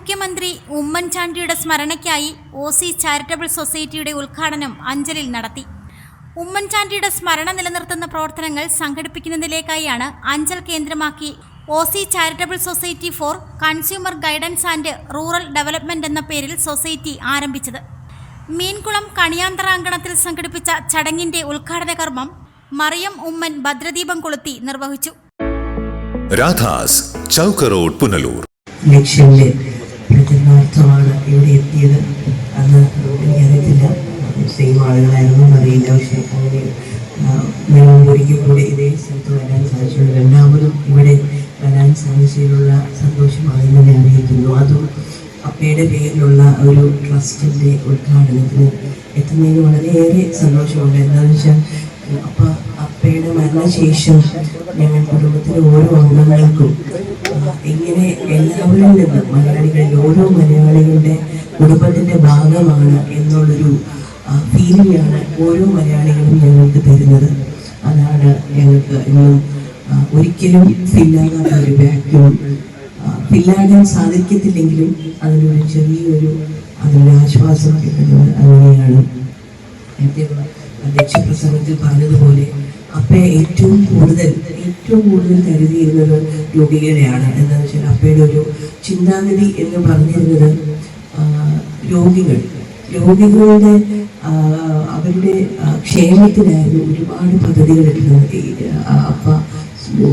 മുഖ്യമന്ത്രി ഉമ്മൻചാണ്ടിയുടെ സ്മരണയ്ക്കായി ഒ സി ചാരിറ്റബിൾ സൊസൈറ്റിയുടെ ഉദ്ഘാടനം അഞ്ചലിൽ നടത്തി. ഉമ്മൻചാണ്ടിയുടെ സ്മരണ നിലനിർത്തുന്ന പ്രവർത്തനങ്ങൾ സംഘടിപ്പിക്കുന്നതിലേക്കായാണ് അഞ്ചൽ കേന്ദ്രമാക്കി O C charitable society for consumer guidance and rural development എന്ന പേരിൽ സൊസൈറ്റി ആരംഭിച്ചത്. മീൻകുളം കണിയാന്തറാങ്കണത്തിൽ സംഘടിപ്പിച്ച ചടങ്ങിന്റെ ഉദ്ഘാടന കർമ്മം മറിയം ഉമ്മൻ ഭദ്രദീപം കൊളുത്തി നിർവഹിച്ചു. രാധാസ് ചൗക്ക റോഡ് പുനലൂർ പ്രചരണാർത്ഥമാണ് ഇവിടെ എത്തിയത്. അന്ന് എനിക്കറിയത്തില്ല സെയിം ആളുകളായിരുന്നു. എന്നറിയില്ല പക്ഷേ അങ്ങനെ ഞാൻ ഒരിക്കൽ കൂടെ ഇതേ സ്ഥലത്ത് വരാൻ സാധിച്ചുള്ളൂ രണ്ടാമതും ഇവിടെ വരാൻ സാധിച്ചതിലുള്ള സന്തോഷമാണ് ഞാൻ അറിയിക്കുന്നു. അതും അപ്പയുടെ പേരിലുള്ള ഒരു ട്രസ്റ്റിന്റെ ഉദ്ഘാടനത്തിന് എത്തുന്നതിന് വളരെയേറെ സന്തോഷമുണ്ട്. എന്താണെന്ന് വെച്ചാൽ അപ്പ അപ്പയുടെ മരണശേഷം ഞങ്ങൾ കുടുംബത്തിലെ ഓരോ അംഗങ്ങൾക്കും ഇങ്ങനെ എല്ലാവരിൽ നിന്നും മലയാളികളിൽ ഓരോ മലയാളികളുടെ കുടുംബത്തിന്റെ ഭാഗമാണ് എന്നുള്ളൊരു ഫീലിംഗ് ഓരോ മലയാളികളും ഞങ്ങൾക്ക് തരുന്നത്. അതാണ് ഞങ്ങൾക്ക് ഇന്നും ഒരിക്കലും ഫില്ലാകാത്ത ഒരു വാക്യൂം ഫില്ലാകാൻ സാധിക്കത്തില്ലെങ്കിലും അതിനൊരു ചെറിയൊരു അതിനൊരു ആശ്വാസം കിട്ടുന്നത് അങ്ങനെയാണ്. അധ്യക്ഷ പ്രസംഗത്തിൽ പറഞ്ഞതുപോലെ അപ്പേ ഏറ്റവും കൂടുതൽ ഏറ്റവും കൂടുതൽ കരുതിയിരുന്നത് രോഗികളെയാണ്. എന്താണെന്ന് വെച്ചാൽ അപ്പയുടെ ഒരു ചിന്താഗതി എന്ന് പറഞ്ഞിരുന്നത് രോഗികൾ. രോഗികളുടെ അവരുടെ ക്ഷേമത്തിനായിരുന്നു ഒരുപാട് പദ്ധതികൾ ഇട്ടിരുന്നത് അപ്പ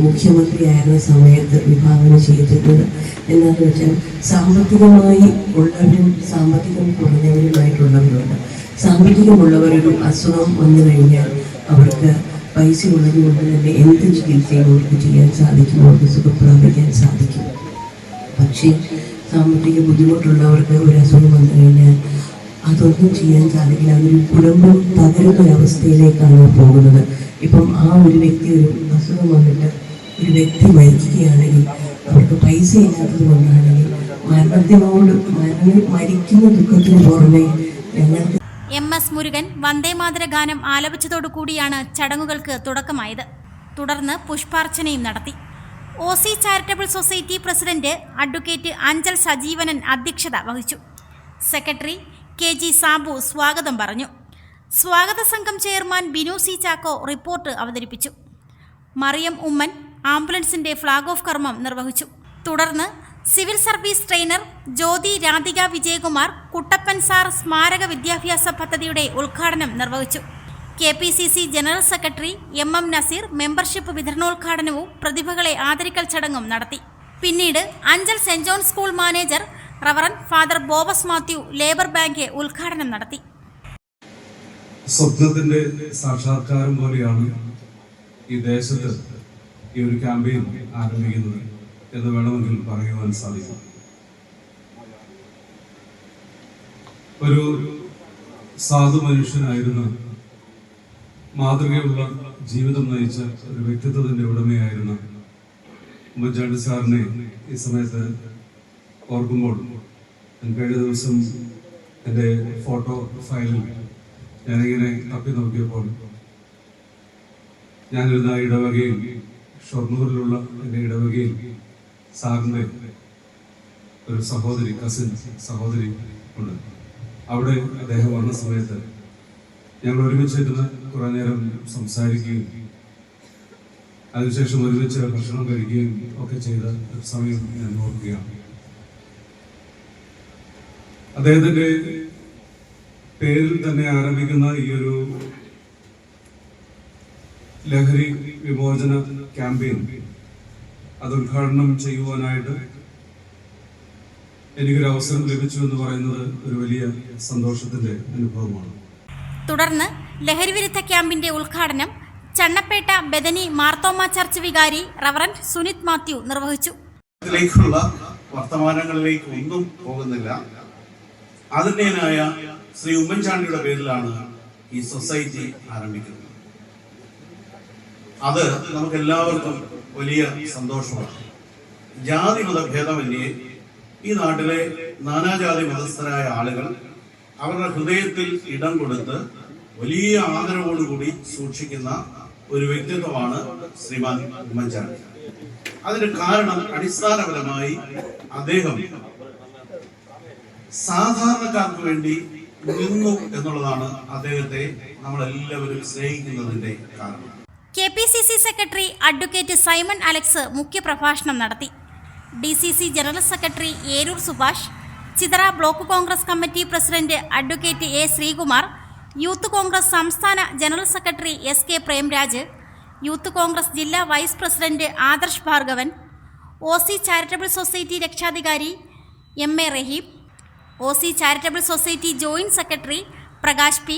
മുഖ്യമന്ത്രിയായിരുന്ന സമയത്ത് വിഭാവനം ചെയ്തിട്ടുണ്ട്. എന്താണെന്ന് വെച്ചാൽ സാമ്പത്തികമായി ഉള്ളവരും സാമ്പത്തികം കുറഞ്ഞവരുമായിട്ടുള്ളവരുണ്ട്. സാമ്പത്തികമുള്ളവരൊരു അസുഖം വന്നു കഴിഞ്ഞാൽ അവർക്ക് പൈസ ഉള്ളത് കൊണ്ട് തന്നെ എന്ത് ചികിത്സയും അവർക്ക് ചെയ്യാൻ സാധിക്കും അവർക്ക് സുഖപ്രാപിക്കാൻ സാധിക്കും. പക്ഷേ സാമ്പത്തിക ബുദ്ധിമുട്ടുള്ളവർക്ക് ഒരു അസുഖം വന്നു കഴിഞ്ഞാൽ അതൊന്നും ചെയ്യാൻ സാധിക്കില്ല. അതൊരു കുടുംബം തകരുന്ന ഒരവസ്ഥയിലേക്കാണ് പോകുന്നത്. ഇപ്പം ആ ഒരു വ്യക്തി ഒരു അസുഖം വന്നിട്ട് ഒരു വ്യക്തി മരിക്കുകയാണെങ്കിൽ അവർക്ക് പൈസ ഇല്ലാത്തത് കൊണ്ടാണെങ്കിൽ മരണത്തിനോട് മരണം മരിക്കുന്ന ദുഃഖത്തിന് പുറമെ ഞങ്ങൾക്ക് എം എസ് മുരുകൻ വന്ദേമാതര ഗാനം ആലപിച്ചതോടുകൂടിയാണ് ചടങ്ങുകൾക്ക് തുടക്കമായത്. തുടർന്ന് പുഷ്പാർച്ചനയും നടത്തി. O C charitable society president advocate Anchal Sajeevanan അധ്യക്ഷത വഹിച്ചു. സെക്രട്ടറി കെ ജി സാബു സ്വാഗതം പറഞ്ഞു. സ്വാഗത സംഘം chairman Binu C Chacko report അവതരിപ്പിച്ചു. മറിയം ഉമ്മൻ ആംബുലൻസിന്റെ ഫ്ളാഗ് ഓഫ് കർമ്മം നിർവഹിച്ചു. തുടർന്ന് civil service trainer Jyothi Radhika Vijayakumar Kuttappan sir സ്മാരക വിദ്യാഭ്യാസ പദ്ധതിയുടെ ഉദ്ഘാടനം നിർവഹിച്ചു. K P C C general secretary M M Nazeer membership വിതരണോദ്ഘാടനവും പ്രതിഭകളെ ആദരിക്കൽ ചടങ്ങും നടത്തി. പിന്നീട് Anchal saint John school manager reverend father Bobas Mathew labour bank ഉദ്ഘാടനം നടത്തി. സ്വപ്നത്തിന്റെ സാക്ഷാത്കാരം പോലെയാണ് ഈ ദേശത്ത് ഈ ഒരു ക്യാമ്പയിൻ ആരംഭിക്കുന്നത്. എന്ന് വേണമെങ്കിൽ പറയുവാൻ സാധിക്കും. ഒരു സാധു മനുഷ്യനായിരുന്ന മാതൃകയുള്ള ജീവിതം നയിച്ച ഒരു വ്യക്തിത്വത്തിന്റെ ഉടമയായിരുന്ന ഉമ്മൻചാണ്ടി സാറിനെ ഈ സമയത്ത് ഓർക്കുമ്പോൾ ഞാൻ കഴിഞ്ഞ ദിവസം എന്റെ ഫോട്ടോ ഫയലിൽ ഞാനിങ്ങനെ തപ്പി നോക്കിയപ്പോൾ ഞാനിരുന്ന ഇടവകയിൽ ഷൊർണൂരിലുള്ള എന്റെ ഇടവകയിൽ സാറിന്റെ ഒരു സഹോദരി കസിൻ സഹോദരി ഉണ്ട്. അവിടെ അദ്ദേഹം വന്ന സമയത്ത് ഞങ്ങൾ ഒരുമിച്ചിരുന്ന് കുറേ നേരം സംസാരിക്കുകയും അതിനുശേഷം ഒരുമിച്ച് ഭക്ഷണം കഴിക്കുകയും ഒക്കെ ചെയ്ത സമയം ഞാൻ ഓർക്കുകയാണ്. അദ്ദേഹത്തിന്റെ പേരിൽ തന്നെ ആരംഭിക്കുന്ന ഈ ഒരു ലഹരി വിമോചന ക്യാമ്പയിൻ അത് ഉദ്ഘാടനം ചെയ്യുവാനായിട്ട് എനിക്കൊരു അവസരം ലഭിച്ചു എന്ന് പറയുന്നത് ഒരു വലിയ സന്തോഷത്തിന്റെ അനുഭവമാണ്. തുടർന്ന് ലഹരിവിരുദ്ധ ക്യാമ്പിന്റെ ഉദ്ഘാടനം ചണ്ണപ്പേട്ട ബദനി മാർത്തോമ ചർച്ച് വികാരി റവറന്റ് സുനിത് മാത്യു നിർവഹിച്ചു. ത്തിലേക്കുള്ള വർത്തമാനങ്ങളിലേക്ക് ഒന്നും പോകുന്നില്ല. അതിന്റെതായ ശ്രീ ഉമ്മൻചാണ്ടിയുടെ പേരിലാണ് ഈ സൊസൈറ്റി ആരംഭിക്കുന്നത്. അത് നമുക്ക് എല്ലാവർക്കും വലിയ സന്തോഷമാണ്. ജാതി മതഭേദമന്യേ ഈ നാട്ടിലെ നാനാജാതി മതസ്ഥരായ ആളുകൾ അവരുടെ ഹൃദയത്തിൽ ഇടം കൊടുത്ത് വലിയ ആദരവോടുകൂടി സൂക്ഷിക്കുന്ന ഒരു വ്യക്തിത്വമാണ് ശ്രീമാൻ ഉമ്മൻചാണ്ടി. അതിന് കാരണം അടിസ്ഥാനപരമായി അദ്ദേഹം സാധാരണക്കാർക്ക് വേണ്ടി നിന്നു എന്നുള്ളതാണ് അദ്ദേഹത്തെ നമ്മളെല്ലാവരും സ്നേഹിക്കുന്നതിന്റെ കാരണം. K P C C secretary advocate Simon Alex മുഖ്യപ്രഭാഷണം നടത്തി. D C C general secretary Eroor Subhash Chithara block Congress committee president advocate A Sreekumar youth Congress സംസ്ഥാന general secretary S K Premraj youth Congress ജില്ലാ vice president Adarsh Bhargavan O C charitable society രക്ഷാധികാരി M A Raheem O C charitable society joint secretary Prakash P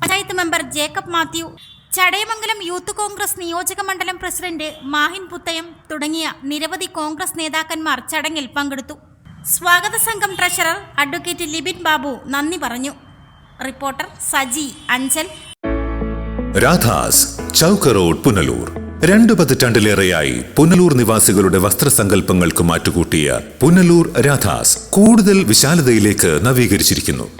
panchayat member Jacob Mathew Chadayamangalam youth Congress നിയോജക മണ്ഡലം president Mahin Puthayam തുടങ്ങിയ നിരവധി കോൺഗ്രസ് നേതാക്കന്മാർ ചടങ്ങിൽ പങ്കെടുത്തു. സ്വാഗത സംഘം ട്രഷറർ അഡ്വക്കേറ്റ് ലിബിൻ ബാബു നന്ദി പറഞ്ഞു. റിപ്പോർട്ടർ സജി അഞ്ചൽ. രാധാസ് ചൗക്ക് റോഡ് പുനലൂർ. രണ്ടു പതിറ്റാണ്ടിലേറെയായി പുനലൂർ നിവാസികളുടെ വസ്ത്രസങ്കല്പങ്ങൾക്ക് മാറ്റുകൂട്ടിയ പുനലൂർ രാധാസ് കൂടുതൽ വിശാലതയിലേക്ക് നവീകരിച്ചിരിക്കുന്നു.